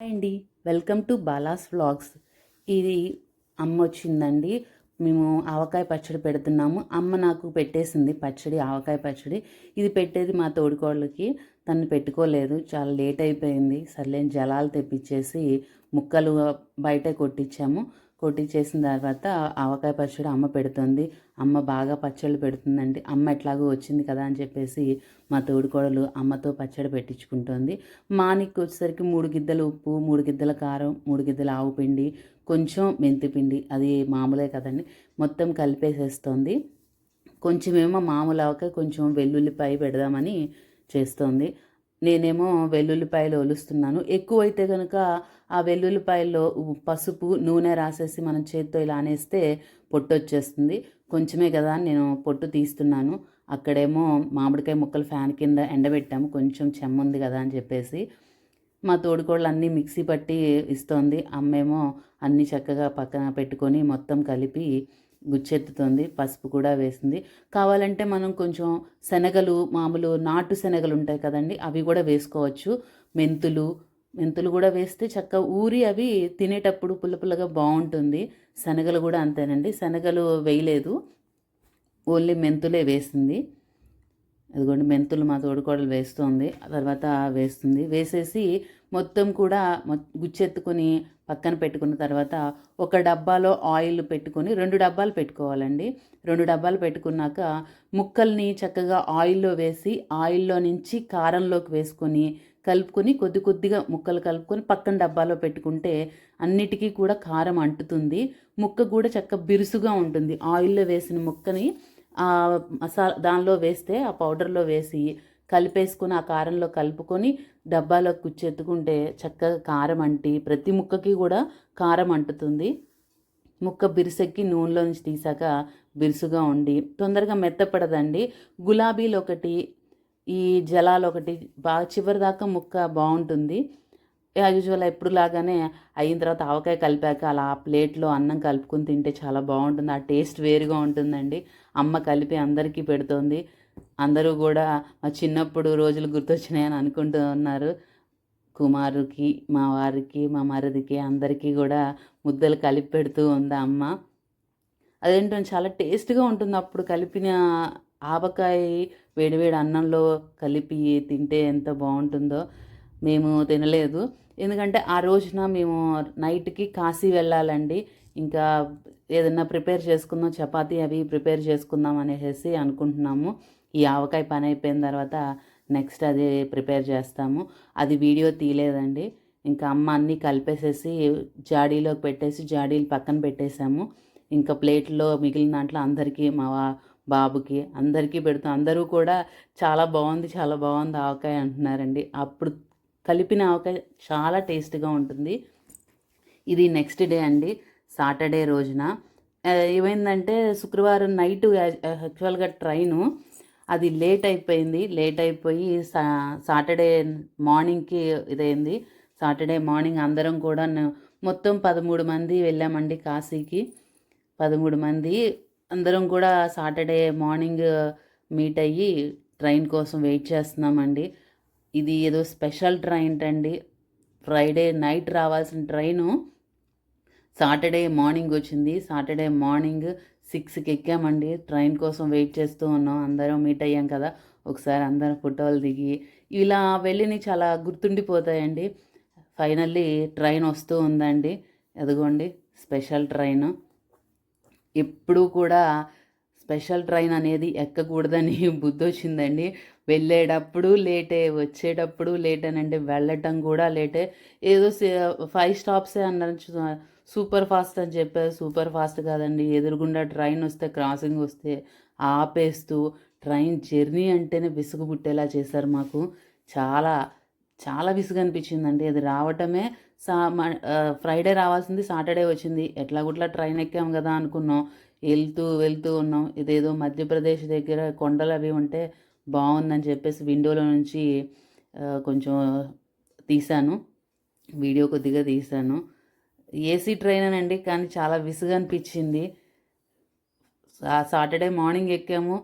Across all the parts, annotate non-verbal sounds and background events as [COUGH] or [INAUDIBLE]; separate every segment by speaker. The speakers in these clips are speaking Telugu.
Speaker 1: హాయ్ అండి. Welcome to Bala's vlogs. ఇది అమ్మ వచ్చిందండి. మేము ఆవకాయ పచ్చడి పెడుతున్నాము. అమ్మ నాకు పెట్టేసింది పచ్చడి ఆవకాయ పచ్చడి. ఇది పెట్టేది మా తోడుకోళ్ళకి. తను పెట్టుకోలేదు. చాలా లేట్ అయిపోయింది. సర్లేని జలాలు తెప్పించేసి ముక్కలు బయటే కొట్టించాము. కొట్టించేసిన తర్వాత ఆవకాయ పచ్చడి అమ్మ పెడుతుంది. అమ్మ బాగా పచ్చళ్ళు పెడుతుందండి అమ్మ ఎట్లాగో వచ్చింది కదా అని చెప్పేసి మా తోడుకోడలు అమ్మతో పచ్చడి పెట్టించుకుంటుంది. మానికి వచ్చేసరికి మూడు గిద్దలు ఉప్పు మూడు గిద్దల కారం మూడు గిద్దల ఆవు పిండి కొంచెం మెంతి పిండి. అది మామూలే కదండి. మొత్తం కలిపేసేస్తుంది. కొంచెమేమో మామూలు ఆవకాయ కొంచెం వెల్లుల్లిపాయ పెడదామని చేస్తోంది. నేనేమో వెల్లుల్లిపాయలు ఒలుస్తున్నాను. ఎక్కువైతే కనుక ఆ వెల్లుల్లిపాయల్లో పసుపు నూనె రాసేసి మనం చేత్తో ఇలా అనేస్తే పొట్టు వచ్చేస్తుంది కొంచెమే కదా అని నేను పొట్టు తీస్తున్నాను. అక్కడేమో మామిడికాయ ముక్కలు ఫ్యాన్ కింద ఎండబెట్టాము. కొంచెం చెమ్ముంది కదా అని చెప్పేసి మా తోడుకోళ్ళు అన్నీ మిక్సీ పట్టి ఇస్తోంది. అమ్మేమో అన్నీ చక్కగా పక్కన పెట్టుకొని మొత్తం కలిపి గుచ్చెత్తుతుంది. పసుపు కూడా వేసింది. కావాలంటే మనం కొంచెం శనగలు మామూలు నాటు శనగలు ఉంటాయి కదండి అవి కూడా వేసుకోవచ్చు. మెంతులు మెంతులు కూడా వేస్తే చక్క ఊరి అవి తినేటప్పుడు పుల్ల పుల్లగా బాగుంటుంది. శనగలు కూడా అంతేనండి. శనగలు వేయలేదు. ఓన్లీ మెంతులే వేసింది. అదిగోండి మెంతులు మా తోడుకోడలు వేస్తుంది. తర్వాత వేస్తుంది. వేసేసి మొత్తం కూడా గుచ్చెత్తుకొని పక్కన పెట్టుకున్న తర్వాత ఒక డబ్బాలో ఆయిల్ పెట్టుకొని రెండు డబ్బాలు పెట్టుకోవాలండి. రెండు డబ్బాలు పెట్టుకున్నాక ముక్కల్ని చక్కగా ఆయిల్లో వేసి ఆయిల్లో నుంచి కారంలోకి వేసుకొని కలుపుకొని కొద్ది కొద్దిగా ముక్కలు కలుపుకొని పక్కన డబ్బాలో పెట్టుకుంటే అన్నిటికీ కూడా కారం అంటుతుంది. ముక్క కూడా చక్క బిరుసుగా ఉంటుంది. ఆయిల్లో వేసిన ముక్కని మసాలా దానిలో వేస్తే ఆ పౌడర్లో వేసి కలిపేసుకుని ఆ కారంలో కలుపుకొని డబ్బాలో కుచ్చెత్తుకుంటే చక్కగా కారం అంటి ప్రతి ముక్కకి కూడా కారం అంటుతుంది. ముక్క బిరుసెక్కి నూనెలో నుంచి తీసాక బిరుసుగా ఉండి తొందరగా మెత్తపడదండి. గులాబీలు ఒకటి ఈ జలాలు ఒకటి బాగా చివరి దాకా ముక్క బాగుంటుంది. యూజువల్ ఎప్పుడు లాగానే అయిన తర్వాత ఆవకాయ కలిపాక అలా ఆ ప్లేట్లో అన్నం కలుపుకొని తింటే చాలా బాగుంటుంది. ఆ టేస్ట్ వేరుగా ఉంటుందండి. అమ్మ కలిపి అందరికీ పెడుతోంది. అందరూ కూడా మా చిన్నప్పుడు రోజులు గుర్తొచ్చినాయని అనుకుంటూ ఉన్నారు. కుమారుకి మా వారికి మా మరిదికి అందరికీ కూడా ముద్దలు కలిపి పెడుతూ ఉంది అమ్మ. అదేంటో చాలా టేస్ట్గా ఉంటుంది అప్పుడు కలిపిన ఆవకాయ వేడివేడి అన్నంలో కలిపి తింటే ఎంత బాగుంటుందో మేము తినలేదు. ఎందుకంటే ఆ రోజున మేము నైట్కి కాశీ వెళ్ళాలండి. ఇంకా ఏదన్నా ప్రిపేర్ చేసుకుందాం చపాతీ అవి ప్రిపేర్ చేసుకుందాం అనేసి అనుకుంటున్నాము. ఈ ఆవకాయ పని అయిపోయిన తర్వాత నెక్స్ట్ అది ప్రిపేర్ చేస్తాము. అది వీడియో తీయలేదండి. ఇంకా అమ్మ అన్నీ కలిపేసేసి జాడీలోకి పెట్టేసి జాడీలు పక్కన పెట్టేశాము. ఇంకా ప్లేట్లో మిగిలిన దాంట్లో అందరికీ మా బాబుకి అందరికీ పెడతాం. అందరూ కూడా చాలా బాగుంది చాలా బాగుంది ఆవకాయ అంటున్నారండి. అప్పుడు కలిపిన ఆవకాయ చాలా టేస్ట్గా ఉంటుంది. ఇది నెక్స్ట్ డే అండి సాటర్డే రోజున. ఏమైందంటే శుక్రవారం నైట్ యాక్చువల్గా ట్రైను అది లేట్ అయిపోయింది. లేట్ అయిపోయి సా సాటర్డే మార్నింగ్కి ఇదైంది. సాటర్డే మార్నింగ్ అందరం కూడా మొత్తం పదమూడు మంది వెళ్ళామండి కాశీకి. పదమూడు మంది అందరం కూడా సాటర్డే మార్నింగ్ మీట్ అయ్యి ట్రైన్ కోసం వెయిట్ చేస్తున్నామండి. ఇది ఏదో స్పెషల్ ట్రైన్ అండి. ఫ్రైడే నైట్ రావాల్సిన ట్రైను సాటర్డే మార్నింగ్ వచ్చింది. సాటర్డే మార్నింగ్ సిక్స్కి ఎక్కామండి. ట్రైన్ కోసం వెయిట్ చేస్తూ ఉన్నాం. అందరం మీట్ అయ్యాం కదా. ఒకసారి అందరం ఫోటోలు దిగి ఇలా వెళ్ళిని చాలా గుర్తుండిపోతాయండి. ఫైనల్లీ ట్రైన్ వస్తూ ఉందండి. ఎదుగోండి స్పెషల్ ట్రైన్. ఎప్పుడూ కూడా స్పెషల్ ట్రైన్ అనేది ఎక్కకూడదని [LAUGHS] బుద్ధి వచ్చిందండి వెళ్ళేటప్పుడు లేటే వచ్చేటప్పుడు లేట్ అని అంటే వెళ్ళటం కూడా లేటే. ఏదో ఫైవ్ స్టాప్సే అన్నారు. సూపర్ ఫాస్ట్ అని చెప్పారు. సూపర్ ఫాస్ట్ కాదండి. ఎదురుగుండా ట్రైన్ వస్తే క్రాసింగ్ వస్తే ఆపేస్తూ ట్రైన్ జర్నీ అంటేనే విసుగు పుట్టేలా చేశారు మాకు. చాలా చాలా విసుగు అనిపించిందండి అది రావటమే సా ఫ్రైడే రావాల్సింది సాటర్డే వచ్చింది. ఎట్లా గుట్లా ట్రైన్ ఎక్కాం కదా అనుకున్నాం. వెళ్తూ వెళ్తూ ఉన్నాం. ఇదేదో మధ్యప్రదేశ్ దగ్గర కొండలు అవి ఉంటే బాగుందని చెప్పేసి విండోలో నుంచి కొంచెం తీశాను. వీడియో కొద్దిగా తీశాను. ఏసీ ట్రైన్ అండి కానీ చాలా విసుగు అనిపించింది సాటర్డే మార్నింగ్ ఎక్కాము.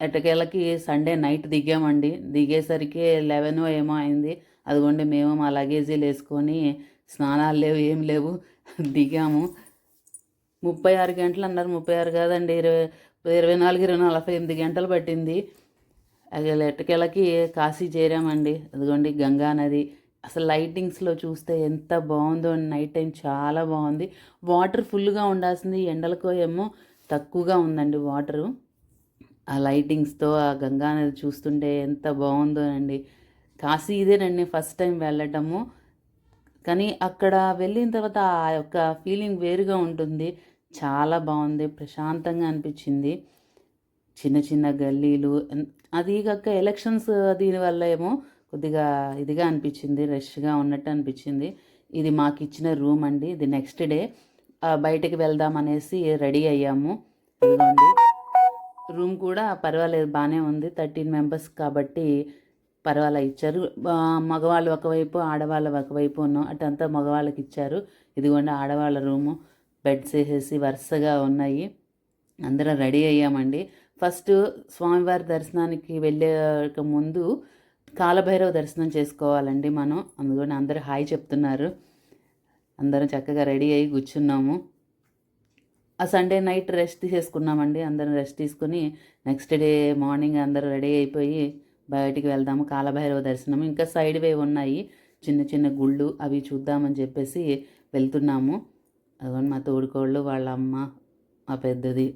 Speaker 1: ఎటకేళ్ళకి సండే నైట్ దిగామండి. దిగేసరికి లెవెన్ ఏమో అయింది. అదిగోండి మేము మా లగేజీలు వేసుకొని స్నానాలు లేవు ఏం లేవు దిగాము. ముప్పై ఆరు గంటలు అన్నారు. ముప్పై ఆరు కాదండి ఇరవై ఇరవై నాలుగు ఇరవై నలభై ఎనిమిది గంటలు పట్టింది. అది కాశీ చేరామండి. అదిగోండి గంగా నది. అసలు లైటింగ్స్లో చూస్తే ఎంత బాగుందో నైట్ టైం చాలా బాగుంది. వాటర్ ఫుల్గా ఉండాల్సింది ఎండలకో ఏమో తక్కువగా ఉందండి వాటరు ఆ లైటింగ్స్తో ఆ గంగా నది చూస్తుంటే ఎంత బాగుందో అండి. కాశీ ఇదేనండి ఫస్ట్ టైం వెళ్ళటము. కానీ అక్కడ వెళ్ళిన తర్వాత ఆ యొక్క ఫీలింగ్ వేరుగా ఉంటుంది. చాలా బాగుంది ప్రశాంతంగా అనిపించింది. చిన్న చిన్న గల్లీలు అది కాక ఎలక్షన్స్ దీనివల్ల ఏమో కొద్దిగా ఇదిగా అనిపించింది రష్గా ఉన్నట్టు అనిపించింది. ఇది మాకు ఇచ్చిన రూమ్ అండి. ఇది నెక్స్ట్ డే బయటకు వెళ్దాం అనేసి రెడీ అయ్యాము. ఇదిగోండి. రూమ్ కూడా పర్వాలేదు బాగానే ఉంది. థర్టీన్ మెంబర్స్ కాబట్టి పర్వాలే ఇచ్చారు. మగవాళ్ళు ఒకవైపు ఆడవాళ్ళు ఒకవైపు ఉన్నాం. అటంతా మగవాళ్ళకి ఇచ్చారు. ఇదిగోండి ఆడవాళ్ళ రూము. బెడ్స్ వేసేసి వరుసగా ఉన్నాయి. అందరం రెడీ అయ్యామండి. ఫస్ట్ స్వామివారి దర్శనానికి వెళ్ళే ముందు కాలభైరవ దర్శనం చేసుకోవాలండి మనం. అందుకని అందరూ హాయ్ చెప్తున్నారు. అందరం చక్కగా రెడీ అయ్యి కూర్చున్నాము. ఆ సండే నైట్ రెస్ట్ తీసేసుకున్నామండి. అందరం రెస్ట్ తీసుకుని నెక్స్ట్ డే మార్నింగ్ అందరూ రెడీ అయిపోయి బయటికి వెళ్దాము. కాలభైరవ దర్శనం. ఇంకా సైడ్ వే ఉన్నాయి. చిన్న చిన్న గుళ్ళు అవి చూద్దామని చెప్పేసి వెళ్తున్నాము. అదిగోండి మా తోడుకోళ్ళు వాళ్ళ అమ్మ మా పెద్దది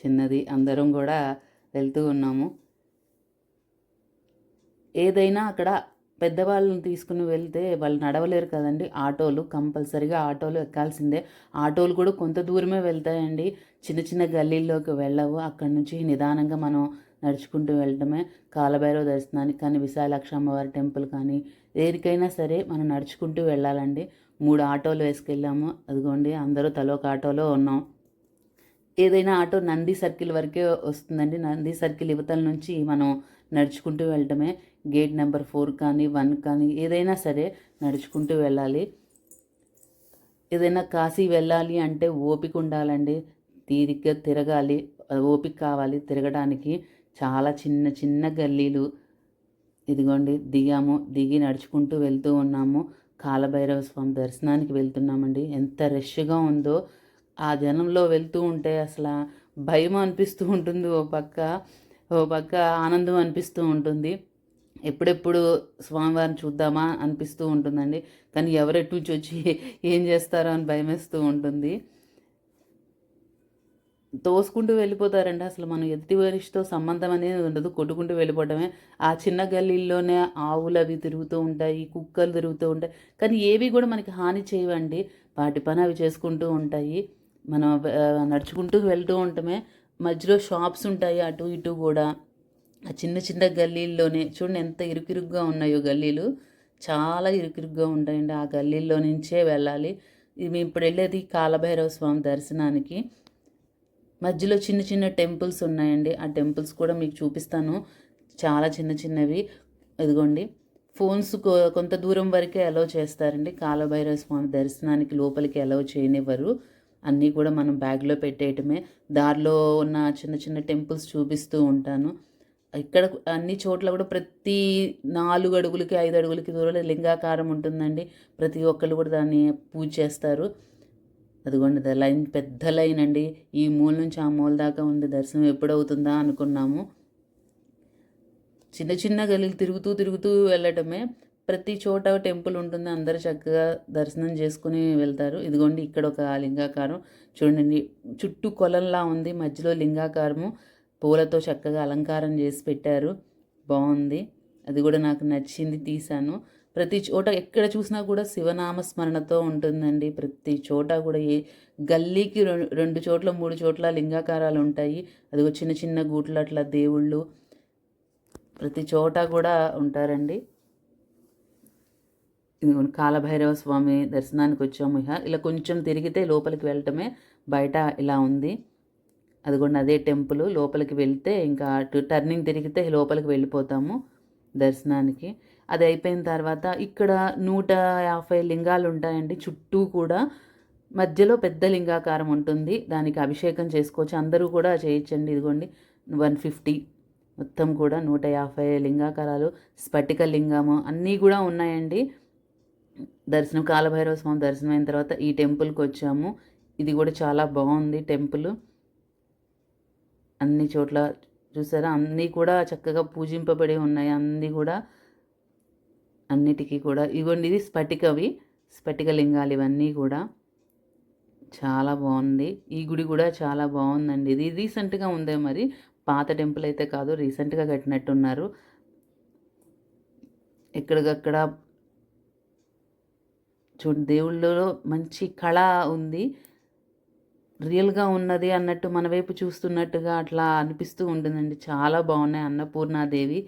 Speaker 1: చిన్నది అందరం కూడా వెళ్తూ ఉన్నాము. ఏదైనా అక్కడ పెద్దవాళ్ళని తీసుకుని వెళ్తే వాళ్ళు నడవలేరు కదండి. ఆటోలు కంపల్సరీగా ఆటోలు ఎక్కాల్సిందే. ఆటోలు కూడా కొంత దూరమే వెళ్తాయండి. చిన్న చిన్న గల్లీల్లోకి వెళ్ళవు. అక్కడి నుంచి నిదానంగా మనం నడుచుకుంటూ వెళ్ళడమే. కాలభైరవ దర్శనానికి కానీ విశాలాక్ష అమ్మవారి టెంపుల్ కానీ దేనికైనా సరే మనం నడుచుకుంటూ వెళ్ళాలండి. మూడు ఆటోలు వేసుకెళ్ళాము. అదిగోండి అందరూ తలోక ఆటోలో ఉన్నాం. ఏదైనా ఆటో నంది సర్కిల్ వరకే వస్తుందండి. నంది సర్కిల్ యువతల నుంచి మనం నడుచుకుంటూ వెళ్ళటమే గేట్ నెంబర్ ఫోర్ కానీ వన్ కానీ ఏదైనా సరే నడుచుకుంటూ వెళ్ళాలి. ఏదైనా కాశీ వెళ్ళాలి అంటే ఓపిక ఉండాలండి. తీరిగ్గా తిరగాలి. ఓపిక కావాలి తిరగడానికి. చాలా చిన్న చిన్న గల్లీలు. ఇదిగోండి దిగాము. దిగి నడుచుకుంటూ వెళ్తూ ఉన్నాము. కాలభైరవ స్వామి దర్శనానికి వెళ్తున్నామండి. ఎంత రష్గా ఉందో ఆ జనంలో వెళ్తూ ఉంటే అసలు భయం అనిపిస్తూ ఉంటుంది. ఓ పక్క ఓ పక్క ఆనందం అనిపిస్తూ ఉంటుంది. ఎప్పుడెప్పుడు స్వామివారిని చూద్దామా అనిపిస్తూ ఉంటుందండి. కానీ ఎవరెట్టు నుంచి వచ్చి ఏం చేస్తారో అని భయమేస్తూ ఉంటుంది. తోసుకుంటూ వెళ్ళిపోతారండి. అసలు మనం ఎదుటి వరిషితో సంబంధం అనేది ఉండదు. కొట్టుకుంటూ వెళ్ళిపోవడమే ఆ చిన్న గల్లీల్లోనే ఆవులు అవి తిరుగుతూ ఉంటాయి కుక్కలు తిరుగుతూ ఉంటాయి. కానీ ఏవి కూడా మనకి హాని చేయవండి. వాటి పని అవి చేసుకుంటూ ఉంటాయి. మనం నడుచుకుంటూ వెళ్తూ ఉంటామే. మధ్యలో షాప్స్ ఉంటాయి అటు ఇటు కూడా. ఆ చిన్న చిన్న గల్లీల్లోనే చూడండి ఎంత ఇరుకిరుగ్గా ఉన్నాయో గల్లీలు. చాలా ఇరుకిరుగ్గా ఉంటాయండి ఆ గల్లీల్లో నుంచే వెళ్ళాలి. మేము ఇప్పుడు వెళ్ళేది కాలభైరవ స్వామి దర్శనానికి. మధ్యలో చిన్న చిన్న టెంపుల్స్ ఉన్నాయండి. ఆ టెంపుల్స్ కూడా మీకు చూపిస్తాను. చాలా చిన్న చిన్నవి. ఇదిగోండి. ఫోన్స్ కొ- కొంత దూరం వరకే అలౌ చేస్తారండి. కాలభైరవ స్వామి దర్శనానికి లోపలికి అలౌ చేయనివ్వరు. అన్నీ కూడా మనం బ్యాగ్లో పెట్టేయటమే. దారిలో ఉన్న చిన్న చిన్న టెంపుల్స్ చూపిస్తూ ఉంటాను. ఇక్కడ అన్ని చోట్ల కూడా ప్రతి నాలుగు అడుగులకి ఐదు అడుగులకి దూరంలో లింగాకారం ఉంటుందండి. ప్రతి ఒక్కళ్ళు కూడా దాన్ని పూజ చేస్తారు. అదిగోండి ద లైన్ పెద్ద లైన్ అండి. ఈ మూల నుంచి ఆ మూల దాకా ఉంది. దర్శనం ఎప్పుడవుతుందా అనుకున్నాము. చిన్న చిన్న గలీలు తిరుగుతూ తిరుగుతూ వెళ్ళటమే. ప్రతి చోట టెంపుల్ ఉంటుంది. అందరూ చక్కగా దర్శనం చేసుకుని వెళ్తారు. ఇదిగోండి ఇక్కడ ఒక లింగాకారం చూడండి. చుట్టూ కొలంలా ఉంది. మధ్యలో లింగాకారము పూలతో చక్కగా అలంకారం చేసి పెట్టారు. బాగుంది. అది కూడా నాకు నచ్చింది తీశాను. ప్రతి చోట ఎక్కడ చూసినా కూడా శివనామ స్మరణతో ఉంటుందండి. ప్రతి చోట కూడా ఏ గల్లీకి రెండు రెండు చోట్ల మూడు చోట్ల లింగాకారాలు ఉంటాయి. అదిగో చిన్న చిన్న గూట్లు అట్లా దేవుళ్ళు ప్రతి చోట కూడా ఉంటారండి. ఇదిగోండి కాలభైరవ స్వామి దర్శనానికి వచ్చాము ఇహ. ఇలా కొంచెం తిరిగితే లోపలికి వెళ్ళటమే బయట ఇలా ఉంది. అదిగోండి అదే టెంపుల్. లోపలికి వెళ్తే ఇంకా అటు టర్నింగ్ తిరిగితే లోపలికి వెళ్ళిపోతాము దర్శనానికి. అది అయిపోయిన తర్వాత ఇక్కడ నూట యాభై లింగాలు ఉంటాయండి. చుట్టూ కూడా మధ్యలో పెద్ద లింగాకారం ఉంటుంది. దానికి అభిషేకం చేసుకోవచ్చు. అందరూ కూడా చేయొచ్చండి. ఇదిగోండి వన్ ఫిఫ్టీ మొత్తం కూడా నూట యాభై లింగాకారాలు స్ఫటిక లింగము అన్నీ కూడా ఉన్నాయండి. దర్శనం కాలభైరవ స్వామి దర్శనం అయిన తర్వాత ఈ టెంపుల్కి వచ్చాము. ఇది కూడా చాలా బాగుంది టెంపుల్. అన్ని చోట్ల చూసారా? అన్నీ కూడా చక్కగా పూజింపబడి ఉన్నాయి. అన్నీ కూడా అన్నిటికీ కూడా ఇవ్వండి ఇది స్ఫటికవి స్ఫటిక లింగాలు ఇవన్నీ కూడా. చాలా బాగుంది. ఈ గుడి కూడా చాలా బాగుందండి. ఇది రీసెంట్గా ఉందే మరి. పాత టెంపుల్ అయితే కాదు రీసెంట్గా కట్టినట్టున్నారు. ఎక్కడికక్కడ చూడండి దేవుళ్ళలో మంచి కళ ఉంది. రియల్గా ఉన్నది అన్నట్టు మన వైపు చూస్తున్నట్టుగా అట్లా అనిపిస్తూ ఉంటుందండి. చాలా బాగున్నాయి అన్నపూర్ణాదేవి.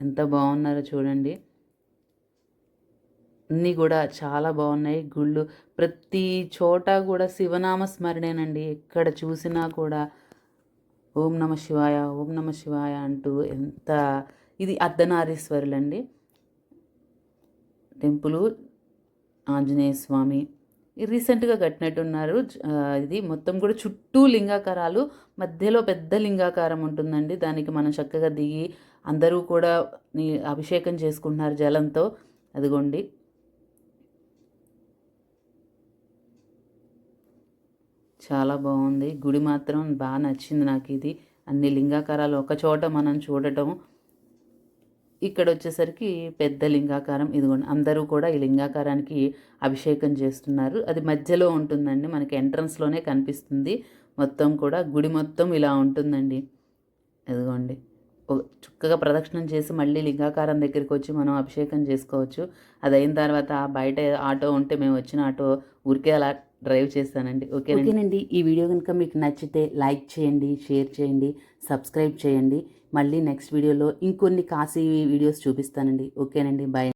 Speaker 1: ఎంత బాగున్నారో చూడండి. అన్నీ కూడా చాలా బాగున్నాయి. గుళ్ళు ప్రతి చోట కూడా శివనామ స్మరణేనండి. ఎక్కడ చూసినా కూడా ఓం నమ శివాయ ఓం నమ శివాయ అంటూ ఎంత ఇది అర్ధనారీశ్వరులండి. టెంపుల్ ఆంజనేయ స్వామి. రీసెంట్గా కట్టినట్టున్నారు. ఇది మొత్తం కూడా చుట్టూ లింగాకారాలు మధ్యలో పెద్ద లింగాకారం ఉంటుందండి. దానికి మనం చక్కగా దిగి అందరూ కూడా అభిషేకం చేసుకుంటున్నారు జలంతో. అదిగోండి. చాలా బాగుంది. గుడి మాత్రం బాగా నచ్చింది నాకు ఇది అన్ని లింగాకారాలు ఒక చోట మనం చూడటం ఇక్కడ వచ్చేసరికి పెద్ద లింగాకారం. ఇదిగోండి అందరూ కూడా ఈ లింగాకారానికి అభిషేకం చేస్తున్నారు. అది మధ్యలో ఉంటుందండి మనకి ఎంట్రన్స్లోనే కనిపిస్తుంది. మొత్తం కూడా గుడి మొత్తం ఇలా ఉంటుందండి. ఇదిగోండి చుక్కగా ప్రదక్షిణం చేసి మళ్ళీ లింగాకారం దగ్గరికి వచ్చి మనం అభిషేకం చేసుకోవచ్చు. అది అయిన తర్వాత బయట ఆటో ఉంటే మేము వచ్చిన ఆటో ఊరికే అలా డ్రైవ్ చేస్తానండి. ఓకే ఓకేనండి. ఈ వీడియో కనుక మీకు నచ్చితే లైక్ చేయండి షేర్ చేయండి సబ్స్క్రైబ్ చేయండి. మళ్ళీ నెక్స్ట్ వీడియోలో ఇంకొన్ని కాశీ వీడియోస్ చూపిస్తానండి. ఓకేనండి బాయ్